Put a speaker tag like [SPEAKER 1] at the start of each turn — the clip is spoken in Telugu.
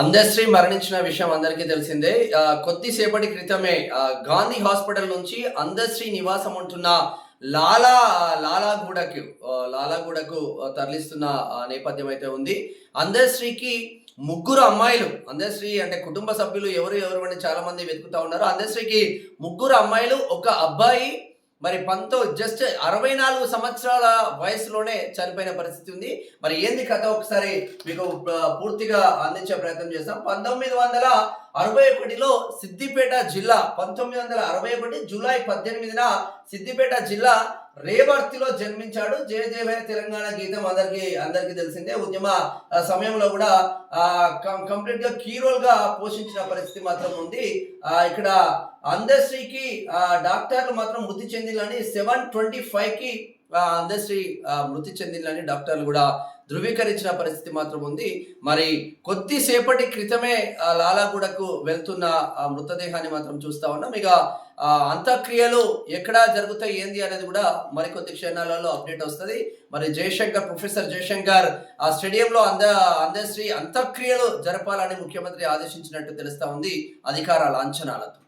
[SPEAKER 1] అందశ్రీ మరణించిన విషయం అందరికీ తెలిసిందే. కొద్దిసేపటి క్రితమే గాంధీ హాస్పిటల్ నుంచి అందశ్రీ నివాసం ఉంటున్న లాలా లాలాగూడకు లాలాగూడకు తరలిస్తున్న నేపథ్యం అయితే ఉంది. అందశ్రీకి ముగ్గురు అమ్మాయిలు అందశ్రీ అంటే కుటుంబ సభ్యులు ఎవరు ఎవరు అని చాలా మంది వెతుకుతా ఉన్నారు. అందశ్రీకి ముగ్గురు అమ్మాయిలు ఒక అబ్బాయి మరి పంతో జస్ట్ అరవై నాలుగు సంవత్సరాల వయసులోనే చనిపోయిన పరిస్థితి ఉంది. మరి ఏంది కథ ఒకసారి మీకు పూర్తిగా అందించే ప్రయత్నం చేస్తాం పంతొమ్మిది వందల అరవై ఒకటిలో సిద్దిపేట జిల్లా పంతొమ్మిది వందల అరవై ఒకటి జూలై పద్దెనిమిదిన సిద్దిపేట జిల్లా రేవర్తిలో జన్మించాడు జయ జయమైన తెలంగాణ గీతం అందరికి అందరికీ తెలిసిందే. ఉద్యమ సమయంలో కూడా కంప్లీట్గా కీరోల్గా పోషించిన పరిస్థితి మాత్రం ఉంది. ఇక్కడ అందశ్రీకి డాక్టర్లు మాత్రం మృతి చెందినని సెవెన్ ట్వంటీ ఫైవ్కి అందశ్రీ ఆ, మృతి చెందిందని డాక్టర్లు కూడా ధృవీకరించిన పరిస్థితి మాత్రం ఉంది. మరి కొద్దిసేపటి క్రితమే లాలాగూడకు వెళ్తున్న ఆ మృతదేహాన్ని మాత్రం చూస్తా ఉన్నాం. ఇక అంత్యక్రియలు ఎక్కడ జరుగుతాయి ఏంది అనేది కూడా మరికొద్ది క్షణాలలో అప్డేట్ వస్తుంది. మరి జయశంకర్ ప్రొఫెసర్ జయశంకర్ ఆ స్టేడియంలో అంద అందశ్రీ అంత్యక్రియలు జరపాలని ముఖ్యమంత్రి ఆదేశించినట్టు తెలుస్తా ఉంది. అధికార లాంఛనాలతో.